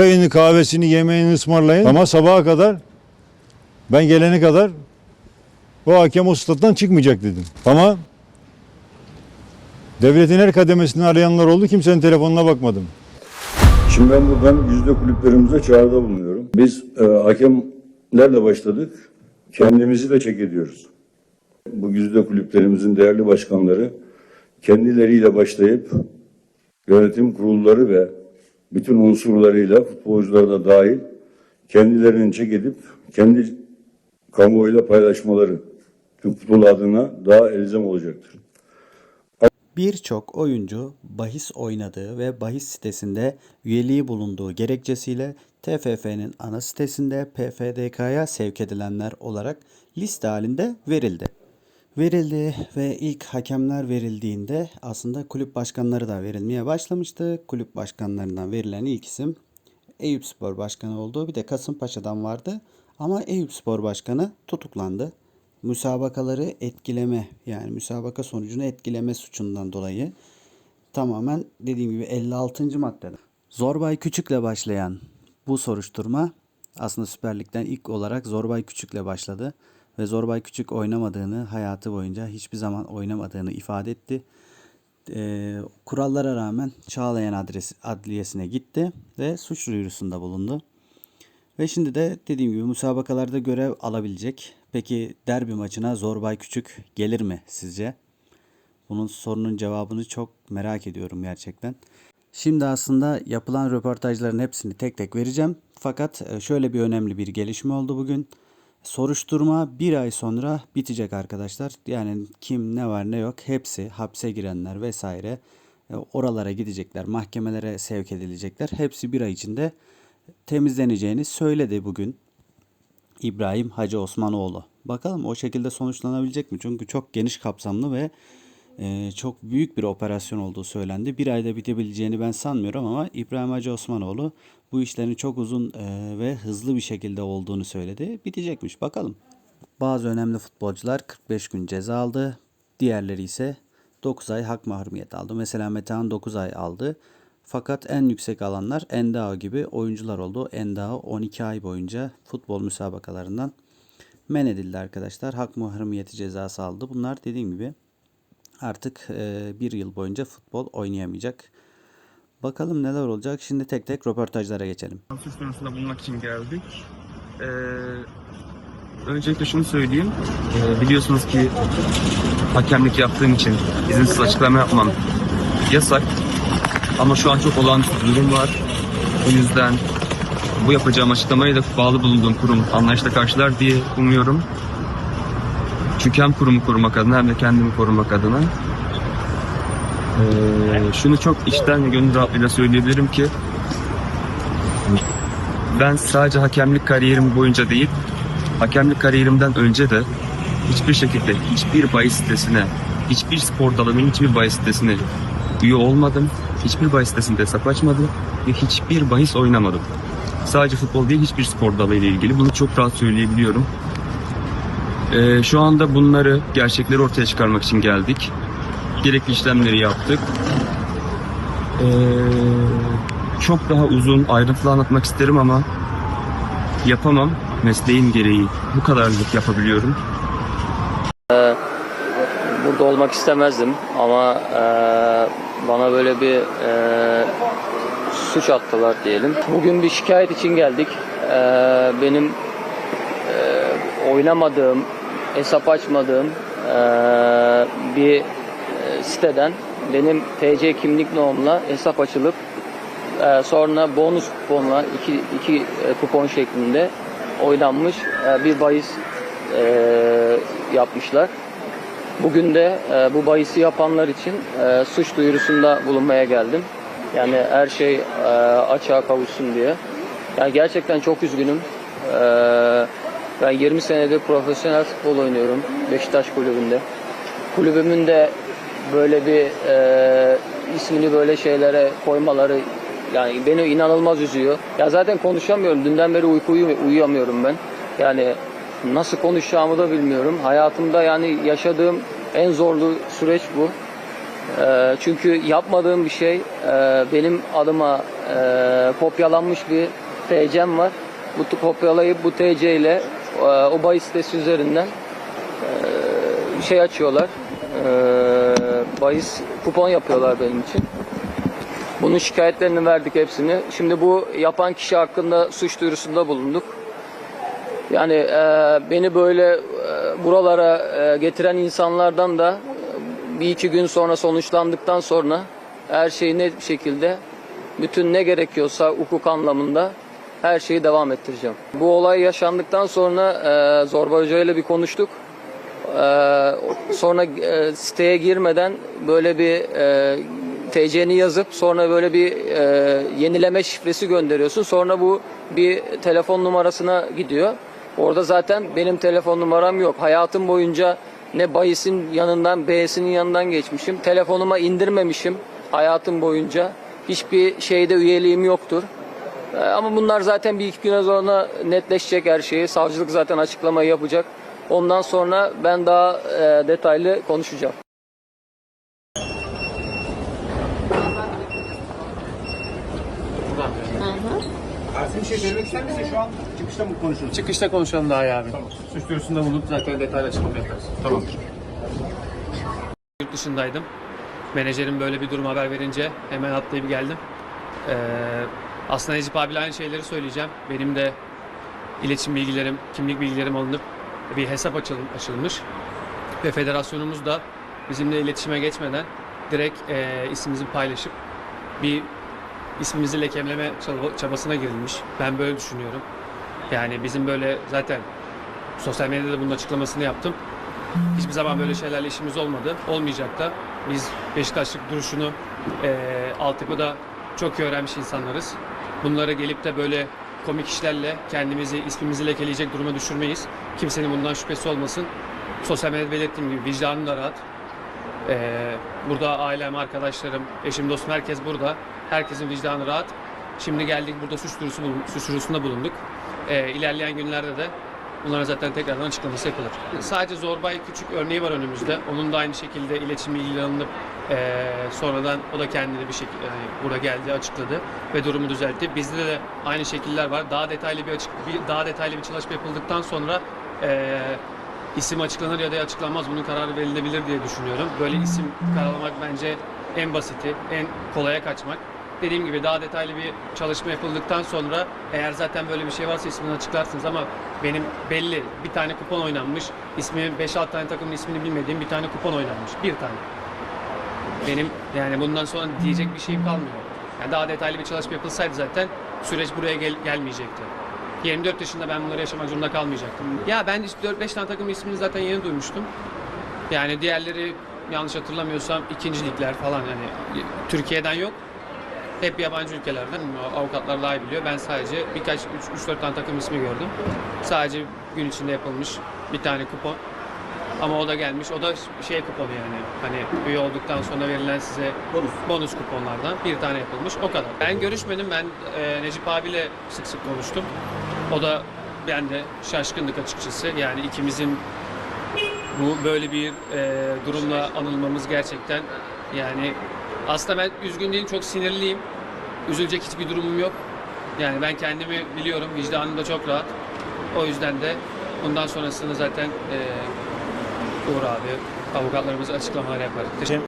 çayını, kahvesini, yemeğini ısmarlayın. Ama sabaha kadar ben gelene kadar o hakem o stat'tan çıkmayacak dedim. Ama devletin her kademesini arayanlar oldu. Kimsenin telefonuna bakmadım. Şimdi ben buradan yüzde kulüplerimize çağrıda bulunuyorum. Biz e, hakemlerle başladık. Kendimizi de çek ediyoruz. Bu yüzde kulüplerimizin değerli başkanları kendileriyle başlayıp yönetim kurulları ve bütün unsurlarıyla futbolcular da dahil kendilerini çek edip kendi kamuoyuyla paylaşmaları Türk futbolu adına daha elzem olacaktır. Birçok oyuncu bahis oynadığı ve bahis sitesinde üyeliği bulunduğu gerekçesiyle TFF'nin ana sitesinde PFDK'ya sevk edilenler olarak liste halinde verildi. Verildi ve ilk hakemler verildiğinde aslında kulüp başkanları da verilmeye başlamıştı. Kulüp başkanlarından verilen ilk isim Eyüp Spor Başkanı oldu. Bir de Kasımpaşa'dan vardı. Ama Eyüp Spor Başkanı tutuklandı. Müsabakaları etkileme yani müsabaka sonucunu etkileme suçundan dolayı tamamen dediğim gibi 56. maddede. Zorbay Küçük'le başlayan bu soruşturma aslında Süper Lig'den ilk olarak Zorbay Küçük'le başladı. Ve Zorbay Küçük oynamadığını, hayatı boyunca hiçbir zaman oynamadığını ifade etti. Ee, kurallara rağmen Çağlayan adresi, adliyesine gitti ve suç duyurusunda bulundu. Ve şimdi de dediğim gibi müsabakalarda görev alabilecek. Peki derbi maçına Zorbay Küçük gelir mi sizce? Bunun sorunun cevabını çok merak ediyorum gerçekten. Şimdi aslında yapılan röportajların hepsini tek tek vereceğim. Fakat e, şöyle bir önemli bir gelişme oldu bugün. Soruşturma bir ay sonra bitecek arkadaşlar. Yani kim ne var ne yok hepsi hapse girenler vesaire e, oralara gidecekler. Mahkemelere sevk edilecekler. Hepsi bir ay içinde temizleneceğini söyledi bugün İbrahim Hacı Osmanoğlu. Bakalım o şekilde sonuçlanabilecek mi? Çünkü çok geniş kapsamlı ve e, çok büyük bir operasyon olduğu söylendi. Bir ayda bitebileceğini ben sanmıyorum ama İbrahim Hacı Osmanoğlu bu işlerin çok uzun e, ve hızlı bir şekilde olduğunu söyledi. Bitecekmiş bakalım. Bazı önemli futbolcular 45 gün ceza aldı. Diğerleri ise 9 ay hak mahrumiyeti aldı. Mesela Metehan 9 ay aldı. Fakat en yüksek alanlar Endao gibi oyuncular oldu. Endao 12 ay boyunca futbol müsabakalarından men edildi arkadaşlar. Hak mahrumiyeti cezası aldı. Bunlar dediğim gibi artık e, bir yıl boyunca futbol oynayamayacak. Bakalım neler olacak. Şimdi tek tek röportajlara geçelim. suç duyurusunda bulunmak için geldik. Ee, öncelikle şunu söyleyeyim. Ee, biliyorsunuz ki hakemlik yaptığım için izinsiz açıklama yapmam yasak. Ama şu an çok olağanüstü bir durum var. O yüzden bu yapacağım açıklamayı da bağlı bulunduğum kurum anlayışla karşılar diye umuyorum. Çünkü hem kurumu korumak adına hem de kendimi korumak adına. Ee, şunu çok içten ve gönül rahatlığıyla söyleyebilirim ki ben sadece hakemlik kariyerim boyunca değil, hakemlik kariyerimden önce de hiçbir şekilde hiçbir bahis sitesine, hiçbir spor dalının hiçbir bahis sitesine üye olmadım. Hiçbir bahis sitesinde hesap açmadım ve hiçbir bahis oynamadım. Sadece futbol değil hiçbir spor dalı ile ilgili bunu çok rahat söyleyebiliyorum. Ee, şu anda bunları, gerçekleri ortaya çıkarmak için geldik. Gerekli işlemleri yaptık. Ee, çok daha uzun, ayrıntılı anlatmak isterim ama yapamam. Mesleğim gereği bu kadarlık yapabiliyorum. burada olmak istemezdim ama e, bana böyle bir e, suç attılar diyelim. Bugün bir şikayet için geldik. E, benim oynamadığım, hesap açmadığım e, bir siteden benim TC kimlik numaramla hesap açılıp e, sonra bonus kuponla iki, iki kupon şeklinde oynanmış e, bir bahis e, yapmışlar. Bugün de e, bu bahisi yapanlar için e, suç duyurusunda bulunmaya geldim. Yani her şey e, açığa kavuşsun diye. Yani gerçekten çok üzgünüm. E, ben 20 senedir profesyonel futbol oynuyorum Beşiktaş kulübünde. Kulübümün de böyle bir e, ismini böyle şeylere koymaları yani beni inanılmaz üzüyor. Ya zaten konuşamıyorum. Dünden beri uyku uyu- uyuyamıyorum ben. Yani nasıl konuşacağımı da bilmiyorum. Hayatımda yani yaşadığım en zorlu süreç bu. E, çünkü yapmadığım bir şey e, benim adıma e, kopyalanmış bir TC'm var. Bu kopyalayıp bu TC ile o bahis sitesi üzerinden e, şey açıyorlar. E, bahis kupon yapıyorlar benim için. Bunun şikayetlerini verdik hepsini. Şimdi bu yapan kişi hakkında suç duyurusunda bulunduk. Yani e, beni böyle e, buralara e, getiren insanlardan da e, bir iki gün sonra sonuçlandıktan sonra her şeyi net bir şekilde bütün ne gerekiyorsa hukuk anlamında her şeyi devam ettireceğim. Bu olay yaşandıktan sonra e, Zorba Hoca ile bir konuştuk. Ee, sonra e, siteye girmeden böyle bir e, TC'ni yazıp sonra böyle bir e, yenileme şifresi gönderiyorsun. Sonra bu bir telefon numarasına gidiyor. Orada zaten benim telefon numaram yok. Hayatım boyunca ne bayisin yanından B'sinin yanından geçmişim. Telefonuma indirmemişim hayatım boyunca. Hiçbir şeyde üyeliğim yoktur. Ee, Ama bunlar zaten bir iki güne sonra netleşecek her şeyi. Savcılık zaten açıklamayı yapacak. Ondan sonra ben daha e, detaylı konuşacağım. Ersin bir şey söylemek ister misin? Şu an çıkışta mı konuşuyoruz? Çıkışta konuşalım daha iyi abi. Suç duyurusunda bulunup zaten detaylı açıklama yaparız. Tamamdır. Yurt dışındaydım. Menajerim böyle bir durum haber verince hemen atlayıp geldim. Ee, aslında Necip abiyle aynı şeyleri söyleyeceğim. Benim de iletişim bilgilerim, kimlik bilgilerim alınıp bir hesap açıl- açılmış. Ve federasyonumuz da bizimle iletişime geçmeden direkt e, ismimizi paylaşıp bir ismimizi lekeleme çaba- çabasına girilmiş. Ben böyle düşünüyorum. Yani bizim böyle zaten sosyal medyada da bunun açıklamasını yaptım. Hiçbir zaman böyle şeylerle işimiz olmadı. Olmayacak da. Biz Beşiktaşlık duruşunu eee altyapıda çok iyi öğrenmiş insanlarız. Bunlara gelip de böyle komik işlerle kendimizi, ismimizi lekeleyecek duruma düşürmeyiz. Kimsenin bundan şüphesi olmasın. Sosyal medyada belirttiğim gibi vicdanım da rahat. Eee, burada ailem, arkadaşlarım, eşim, dostum herkes burada. Herkesin vicdanı rahat. Şimdi geldik burada suç duyurusu suç duyurusunda bulunduk. Eee ilerleyen günlerde de bunlara zaten tekrardan açıklaması yapılır. Sadece Zorbay küçük örneği var önümüzde. Onun da aynı şekilde iletişim bilgileri eee, sonradan o da kendini bir şekilde yani burada geldi açıkladı ve durumu düzeltti. Bizde de aynı şekiller var. Daha detaylı bir açık bir daha detaylı bir çalışma yapıldıktan sonra eee isim açıklanır ya da açıklanmaz bunun kararı verilebilir diye düşünüyorum. Böyle isim karalamak bence en basiti, en kolaya kaçmak. Dediğim gibi daha detaylı bir çalışma yapıldıktan sonra eğer zaten böyle bir şey varsa ismini açıklarsınız ama benim belli bir tane kupon oynanmış. İsmi 5-6 tane takımın ismini bilmediğim bir tane kupon oynanmış. Bir tane. Benim yani bundan sonra diyecek bir şeyim kalmıyor. Yani daha detaylı bir çalışma yapılsaydı zaten süreç buraya gel- gelmeyecekti. 24 yaşında ben bunları yaşamak zorunda kalmayacaktım. Ya ben 4-5 tane takımın ismini zaten yeni duymuştum. Yani diğerleri yanlış hatırlamıyorsam ikinci ligler falan yani Türkiye'den yok. Hep yabancı ülkelerden avukatlar daha iyi biliyor. Ben sadece birkaç 3-4 tane takım ismi gördüm. Sadece gün içinde yapılmış bir tane kupon. Ama o da gelmiş. O da şey kuponu yani. Hani üye olduktan sonra verilen size bonus, bonus kuponlardan bir tane yapılmış. O kadar. Ben görüşmedim. Ben e, Necip abiyle sık sık konuştum. O da ben de şaşkındık açıkçası. Yani ikimizin bu böyle bir e, durumla anılmamız gerçekten yani aslında ben üzgün değilim çok sinirliyim. Üzülecek hiçbir durumum yok. Yani ben kendimi biliyorum. Vicdanım da çok rahat. O yüzden de bundan sonrasını zaten e, Uğur abi, avukatlarımız açıklamalar yapar. Teşekkür